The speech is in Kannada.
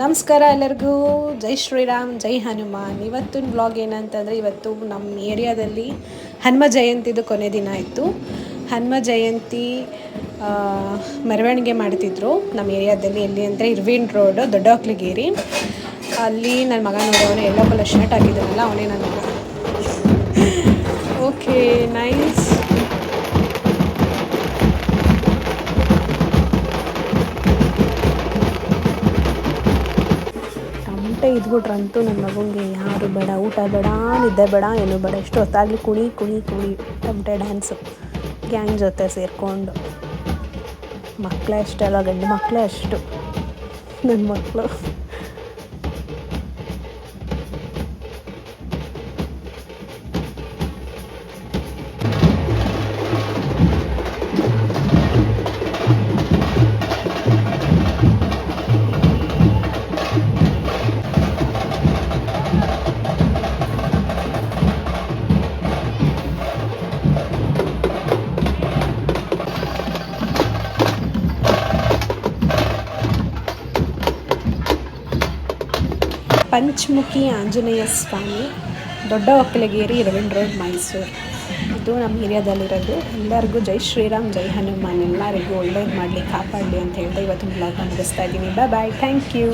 ನಮಸ್ಕಾರ ಎಲ್ಲರಿಗೂ. ಜೈ ಶ್ರೀರಾಮ್, ಜೈ ಹನುಮಾನ್. ಇವತ್ತಿನ ಬ್ಲಾಗ್ ಏನಂತಂದರೆ, ಇವತ್ತು ನಮ್ಮ ಏರಿಯಾದಲ್ಲಿ ಹನುಮ ಜಯಂತಿದು ಕೊನೆ ದಿನ ಇತ್ತು. ಹನುಮ ಜಯಂತಿ ಮೆರವಣಿಗೆ ಮಾಡ್ತಿದ್ರು ನಮ್ಮ ಏರಿಯಾದಲ್ಲಿ. ಎಲ್ಲಿ ಅಂದರೆ ಇರ್ವಿನ್ ರೋಡ್ ದೊಡ್ಡ ಹೊಕ್ಲಿಗೇರಿ ಅಲ್ಲಿ ನನ್ನ ಮಗ ನೋಡೋನು ಎಲ್ಲೋ ಕಲರ್ ಶರ್ಟ್ ಹಾಕಿದ್ದಾನಲ್ಲ ಅವನೇ ನನ್ನ ಓಕೆ ನೈಸ್ ತಮಟೆ ಇದ್ಬಿಟ್ರಂತೂ ನನ್ನ ಮಗನಿಗೆ ಯಾರು ಬೇಡ, ಊಟ ಬೇಡ, ನಿದ್ದೆ ಬೇಡ, ಏನು ಬೇಡ. ಎಷ್ಟು ಹೊತ್ತಾಗಲಿ ಕುಣಿ ಕುಣಿ ಕುಣಿ ತಮಟೆ ಡ್ಯಾನ್ಸು. ಗ್ಯಾಂಗ್ ಜೊತೆ ಸೇರಿಕೊಂಡು. ಮಕ್ಕಳೇ ಅಷ್ಟೆಲ್ಲ ಗಂಡು ಮಕ್ಕಳೇ ಅಷ್ಟು. ನನ್ನ ಮಕ್ಕಳು ಪಂಚಮುಖಿ ಆಂಜನೇಯ ಸ್ವಾಮಿ ದೊಡ್ಡ ಒಕ್ಕಲಗೇರಿ ರವೀಂದ್ರ ರೋಡ್, ಮೈಸೂರು. ಇದು ನಮ್ಮ ಏರಿಯಾದಲ್ಲಿರೋದು. ಎಲ್ಲರಿಗೂ ಜೈ ಶ್ರೀರಾಮ್, ಜೈ ಹನುಮಾನ್. ಎಲ್ಲರಿಗೂ ಒಳ್ಳೇದು ಮಾಡಲಿ, ಕಾಪಾಡಲಿ ಅಂತ ಹೇಳ್ತಾ ಇವತ್ತು ಬ್ಲಾಗ್ ಮುಗಿಸ್ತಾ ಇದ್ದೀನಿ. ಬಾಯ್ ಬಾಯ್ ಥ್ಯಾಂಕ್ ಯು